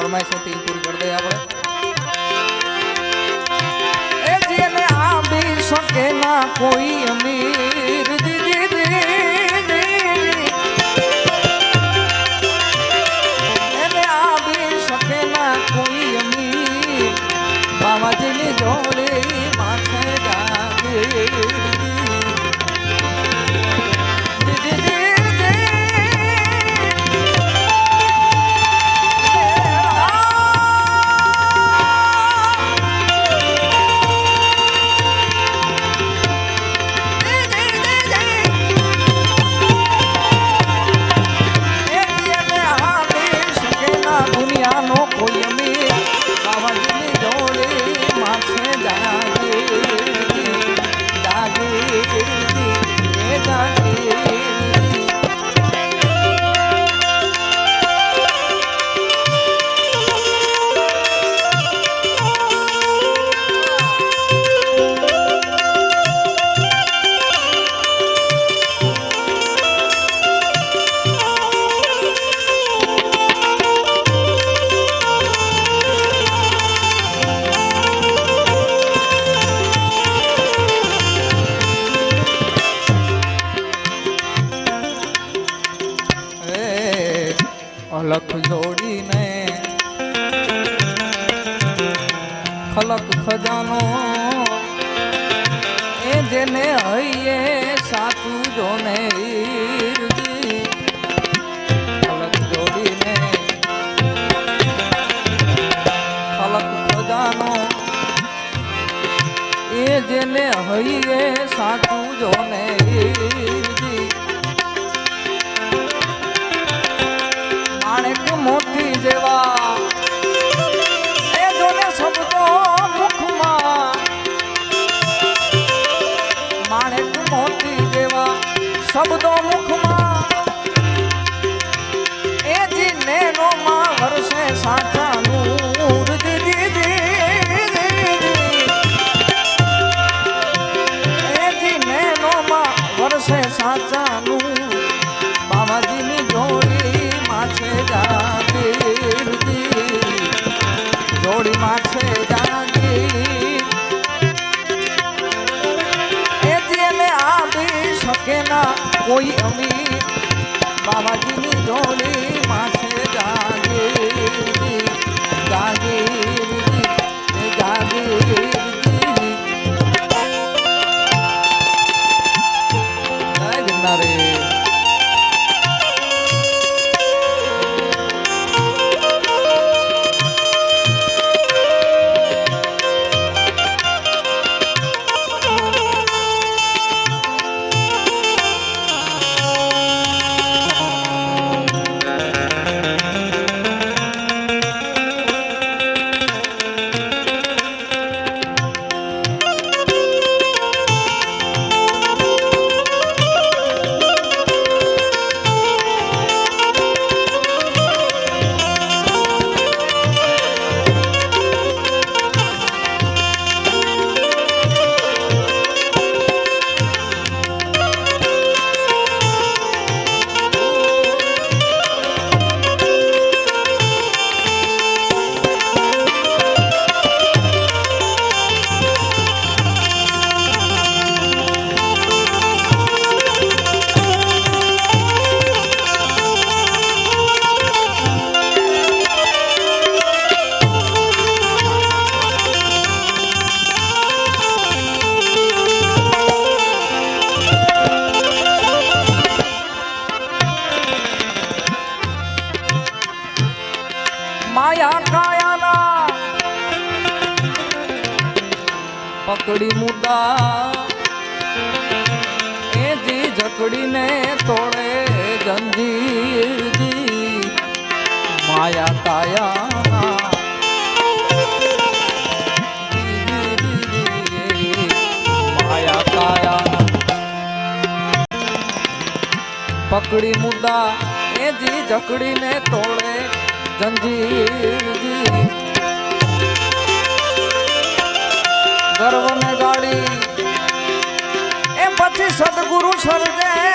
ફરમાઈશ હતી પૂરી કરી દઈએ આપણે. એ જેને આંબી શકે ના કોઈ અમીર અલખ જોડીને, ખલક ખજાનો, એ જેને હૈયે સાચું જોને. ખલક જોડીને, ખલક ખજાનો, એ જેને હૈયે સાચું જોને নড়ি মাছে জানি। এ জেলে আবি সকে না ওই আমি বাবা যিনি নড়ি মাছ પકડી મુદા. એ જી જકડીને તોડે જંજીરજી. માયા કાયાના. માયા કાયાના. પકડી મુદા. એ જી જકડીને તોડે જંજીરજી. ગર્વ ને ગાડી એ પછી સદગુરુ સર્જે.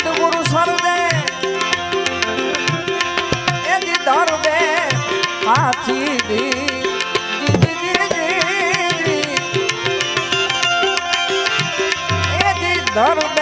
સદગુરુ સરદે એની દરબે હાથી દી દરબે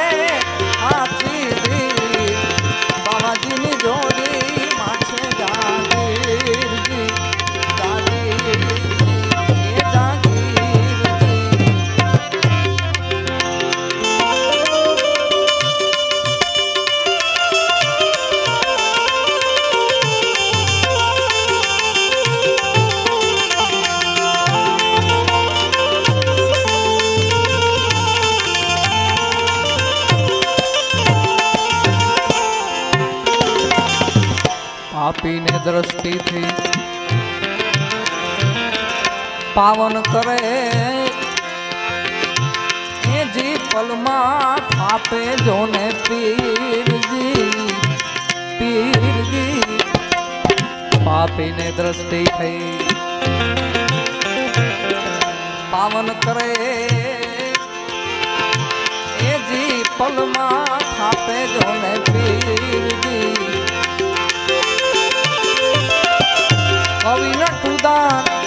પાપીને દ્રષ્ટિથી પાવન કરે. એ જી પલમાં થાપે જોને પીરજી પીરજી. પાપીને દ્રષ્ટિ થઈ પાવન કરે. એ જી પલમાં થાપે જોને પીરજી કવિ નટુદાન